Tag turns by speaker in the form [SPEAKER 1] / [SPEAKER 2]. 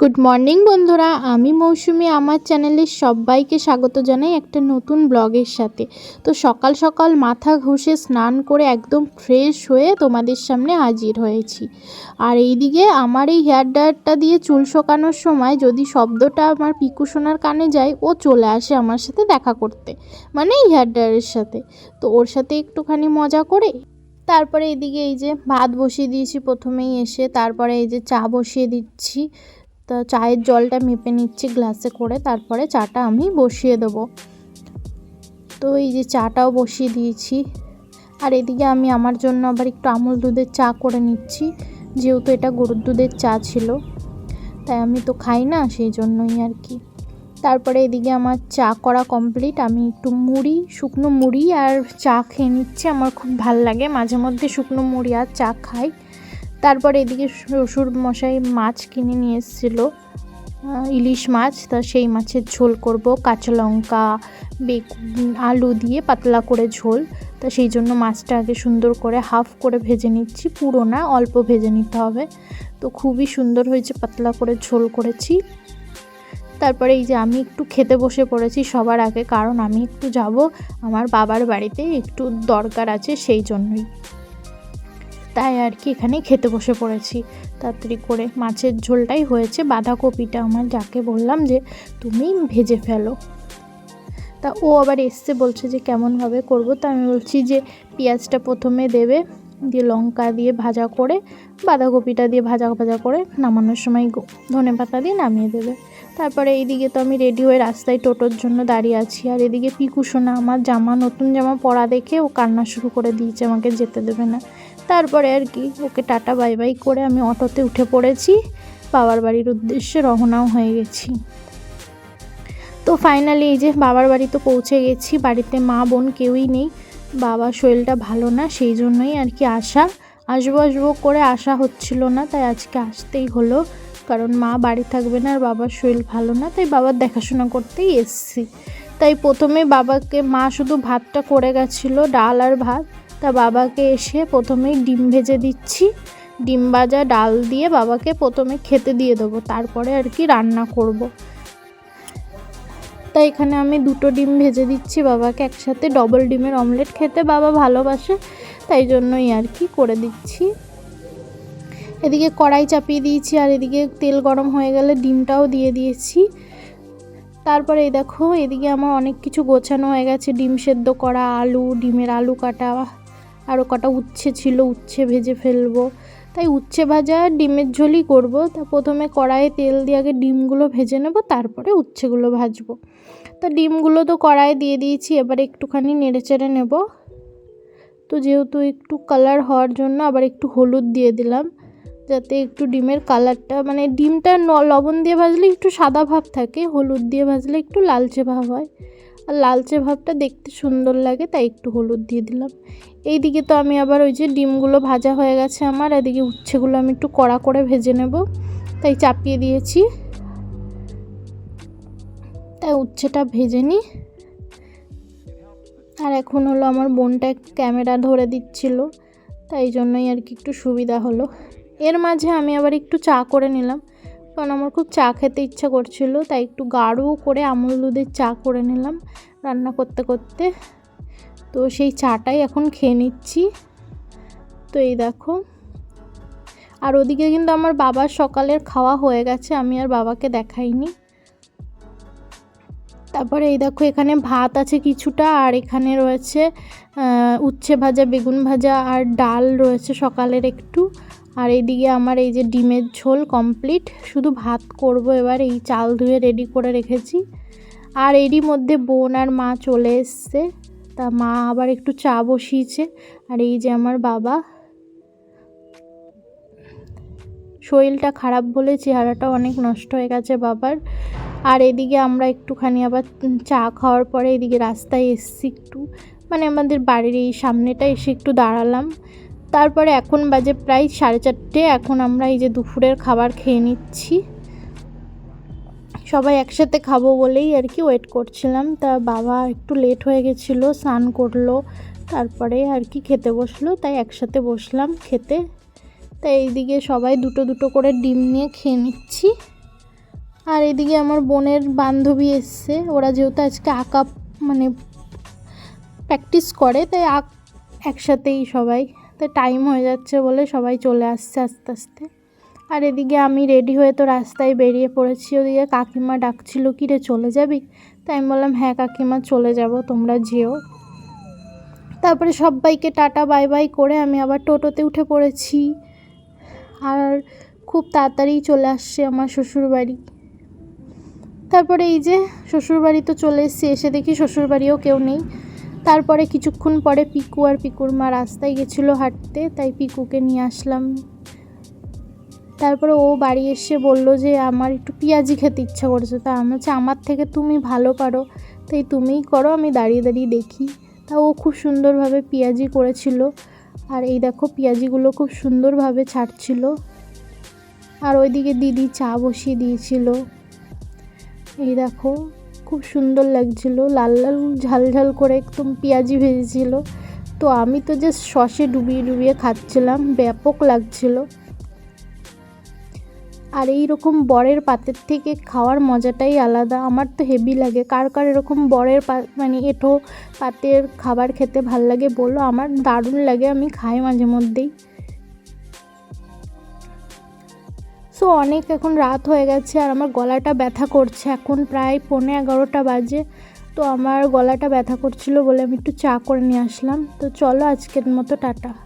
[SPEAKER 1] Good morning বন্ধুরা। আমি মৌসুমি। আমার চ্যানেলের সবাইকে স্বাগত জানাই একটা নতুন ব্লগের সাথে। তো সকাল সকাল মাথা ঘষে স্নান করে একদম ফ্রেশ হয়ে তোমাদের সামনে হাজির হয়েছি। আর এইদিকে আমার এই হেয়ার ড্রায়ারটা দিয়ে চুল শোকানোর সময় যদি শব্দটা আমার পিকু সোনার কানে যায়, ও চলে আসে আমার সাথে দেখা করতে। মানে এই হেয়ার ড্রায়ারের সাথে। তো ওর সাথে একটুখানি মজা করে তারপরে এদিকে এই যে ভাত বসিয়ে দিয়েছি প্রথমেই এসে, তারপরে এই যে চা বসিয়ে দিচ্ছি। তা চায়ের জলটা মেপে নিচ্ছি গ্লাসে করে, তারপরে চাটা আমি বসিয়ে দেবো। তো এই যে চাটাও বসিয়ে দিয়েছি। আর এদিকে আমি আমার জন্য আবার একটু আমুল দুধের চা করে নিচ্ছি, যেহেতু এটা গরুর দুধের চা ছিল। তাই আমি তো খাই না, সেই জন্যই আর কি। তারপরে এদিকে আমার চা করা কমপ্লিট। আমি একটু মুড়ি, শুকনো মুড়ি আর চা খেয়ে নিচ্ছি। আমার খুব ভালো লাগে। মাঝে মধ্যে শুকনো মুড়ি আর চা খাই। তারপরে এদিকে শ্বশুর মশাই মাছ কিনে নিয়ে এসেছিল ইলিশ মাছ। তা সেই মাছের ঝোল করব, কাঁচা লঙ্কা বেগুন আলু দিয়ে পাতলা করে ঝোল। তা সেই জন্য মাছটা আগে সুন্দর করে হাফ করে ভেজে নিচ্ছি, পুরো না, অল্প ভেজে নিতে হবে। তো খুবই সুন্দর হয়েছে, পাতলা করে ঝোল করেছি। তারপরে এই যে আমি একটু খেতে বসে পড়েছি সবার আগে, কারণ আমি একটু যাব, আমার বাবার বাড়িতে একটু দরকার আছে সেই জন্যই। তাই আর কি এখানে খেতে বসে পড়েছি। তাড়াতাড়ি করে মাছের ঝোলটাই হয়েছে, বাঁধাকপিটা আমার যাকে বললাম যে তুমি ভেজে ফেলো। তা ও আবার এসছে, বলছে যে কেমনভাবে করব। তা আমি বলছি যে পেঁয়াজটা প্রথমে দেবে, দিয়ে লঙ্কা দিয়ে ভাজা করে, বাঁধাকপিটা দিয়ে ভাজা ভাজা করে নামানোর সময় ধনে পাতা দিয়ে নামিয়ে দেবে। তারপরে এইদিকে তো আমি রেডি হয়ে রাস্তায় টোটোর জন্য দাঁড়িয়ে আছি। আর এদিকে পিকু সোনা, আমার জামা, নতুন জামা পরা দেখে ও কান্না শুরু করে দিয়েছে, আমাকে যেতে দেবে না। তারপরে আর কি, ওকে টাটা, বাই বাই করে আমি অটোতে উঠে পড়েছি। বাবার বাড়ির উদ্দেশ্যে রওনাও হয়ে গেছি। তো ফাইনালি এই যে বাবার বাড়ি তো পৌঁছে গেছি, বাড়িতে মা, বোন কেউই নেই, বাবার শরীরটা ভালো না, সেই জন্যই আর কি আসা। আসব আসব করে আসা হচ্ছিল না, তাই আজকে আসতেই হলো। কারণ মা বাড়ি থাকবে না আর বাবার শরীর ভালো না, তাই বাবার দেখাশোনা করতেই এসছি। তাই প্রথমে বাবাকে, মা শুধু ভাতটা করে গেছিল, ডাল আর ভাত। তা বাবাকে এসে প্রথমেই ডিম ভেজে দিচ্ছি। ডিম ভাজা ডাল দিয়ে বাবাকে প্রথমে খেতে দিয়ে দেবো, তারপরে আর কি রান্না করব। তা এখানে আমি দুটো ডিম ভেজে দিচ্ছি, বাবাকে একসাথে ডবল ডিমের অমলেট খেতে বাবা ভালোবাসে, তাই জন্যই আর কি করে দিচ্ছি। এদিকে কড়াই চাপিয়ে দিয়েছি, আর এদিকে তেল গরম হয়ে গেলে ডিমটাও দিয়ে দিয়েছি। তারপরে এই দেখো, এদিকে আমার অনেক কিছু গোছানো হয়ে গেছে, ডিম সেদ্ধ করা, আলু, ডিমের আলু কাটা আরও কটা উচ্ছে ছিল, উচ্ছে ভেজে ফেলব। তাই উচ্ছে ভাজা, ডিমের ঝোলই করব। তা প্রথমে কড়াইয়ে তেল দিয়ে আগে ডিমগুলো ভেজে নেব, তারপরে উচ্ছেগুলো ভাজবো। তা ডিমগুলো তো কড়াইয়ে দিয়ে দিয়েছি, এবার একটুখানি নেড়ে চেড়ে নেব। তো যেহেতু একটু কালার হওয়ার জন্য আবার একটু হলুদ দিয়ে দিলাম, যাতে একটু ডিমের কালারটা মানে ডিমটা লবণ দিয়ে ভাজলে একটু সাদা ভাব থাকে, হলুদ দিয়ে ভাজলে একটু লালচে ভাব হয়। আর লালচে ভাবটা দেখতে সুন্দর লাগে, তাই একটু হলুদ দিয়ে দিলাম। এই দিকে তো আমি আবার ওই যে ডিমগুলো ভাজা হয়ে গেছে আমার, এদিকে উচ্ছেগুলো আমি একটু কড়া করে ভেজে নেব, তাই চাপিয়ে দিয়েছি। তাই উচ্ছেটা ভেজে নিই। আর এখন হলো আমার বোনটা ক্যামেরা ধরে দিচ্ছিল, তাই জন্যই আর কি একটু সুবিধা হলো। এর মাঝে আমি আবার একটু চা করে নিলাম। কারণ আমার খুব চা খেতে ইচ্ছা করছিল, তাই একটু গাঢ় করে আমুল দুধের চা করে নিলাম রান্না করতে করতে। তো সেই চাটাই এখন খেয়ে নিচ্ছি। তো এই দেখো। আর ওদিকে কিন্তু আমার বাবার সকালের খাওয়া হয়ে গেছে, আমি আর বাবাকে দেখাইনি। তারপরে এই দেখো, এখানে ভাত আছে কিছুটা, আর এখানে রয়েছে উচ্ছে ভাজা, বেগুন ভাজা, আর ডাল রয়েছে সকালের একটু। আর এইদিকে আমার এই যে ডিমের ঝোল কমপ্লিট শুধু ভাত করব এবার, এই চাল ধুয়ে রেডি করে রেখেছি। আর এরই মধ্যে বোন আর মা চলে এসছে, তা মা আবার একটু চা বসিয়েছে। আর এই যে আমার বাবা, শরীরটা খারাপ বলে চেহারাটা অনেক নষ্ট হয়ে গেছে বাবার। আর এদিকে আমরা একটুখানি আবার চা খাওয়ার পরে এদিকে রাস্তায় এসছি একটু মানে আমাদের বাড়ির এই সামনেটা এসে একটু দাঁড়ালাম। তারপরে এখন বাজে প্রায় সাড়ে চারটে, এখন আমরা এই যে দুপুরের খাবার খেয়ে নিচ্ছি। সবাই একসাথে খাব বলেই আর কি ওয়েট করছিলাম। তা বাবা একটু লেট হয়ে গেছিল, স্নান করল, তারপরে আর কি খেতে বসল, তাই একসাথে বসলাম খেতে। তাই এইদিকে সবাই দুটো দুটো করে ডিম নিয়ে খেয়ে নিচ্ছি। আর এদিকে আমার বোনের বান্ধবী এসছে, ওরা যেহেতু আজকে আঁকা মানে প্র্যাকটিস করে, তাই আঁক একসাথেই সবাই। তাই টাইম হয়ে যাচ্ছে বলে সবাই চলে আসছে আস্তে আস্তে। আর এদিকে আমি রেডি হয়ে তো রাস্তায় বেরিয়ে পড়েছি। ওদিকে কাকিমা ডাকছিল কি রে চলে যাবি? তাই আমি বললাম হ্যাঁ কাকিমা, চলে যাব, তোমরা যেও। তারপরে সবাইকে টাটা, বাই বাই করে আমি আবার টোটোতে উঠে পড়েছি। আর খুব তাড়াতাড়ি চলে আসছে আমার শ্বশুরবাড়ি। তারপরে এই যে শ্বশুরবাড়ি তো চলে এসেছি, এসে দেখি শ্বশুরবাড়িও কেউ নেই। তারপরে কিছুক্ষণ পরে পিকু আর পিকুর মা রাস্তায় গেছিল হাঁটতে, তাই পিকুকে নিয়ে আসলাম। তারপরে ও বাড়ি এসে বলল যে, আমার একটু পেঁয়াজি খেতে ইচ্ছা করছে। তা আমি হচ্ছে আমার থেকে তুমি ভালো পারো। তাই তুমিই করো, আমি দাঁড়িয়ে দাঁড়িয়ে দেখি। তা ও খুব সুন্দরভাবে পেঁয়াজি করেছিল। আর এই দেখো, পেঁয়াজিগুলো খুব সুন্দরভাবে ছাড়ছিল। আর ওইদিকে দিদি চা বসিয়ে দিয়েছিল। এই দেখো খুব সুন্দর লাগছিল। লাল লাল ঝাল ঝাল করে একদম পেঁয়াজি ভেজেছিল। তো আমি তো জাস্ট সসে ডুবিয়ে ডুবিয়ে খাচ্ছিলাম, ব্যাপক লাগছিল। আর এই রকম বরের পাতের থেকে খাওয়ার মজাটাই আলাদা। আমার তো হেভি লাগে। কার কার এরকম বরের পা মানে এঁঠো পাতের খাবার খেতে ভালো লাগে বলো? আমার দারুণ লাগে, আমি খাই মাঝে মধ্যেই। সো অনেক এখন রাত হয়ে গেছে আর আমার গলাটা ব্যথা করছে। এখন প্রায় পৌনে এগারোটা বাজে। তো আমার গলাটা ব্যথা করছিল বলে আমি একটু চা করে নিয়ে আসলাম। তো চলো আজকের মতো, টাটা।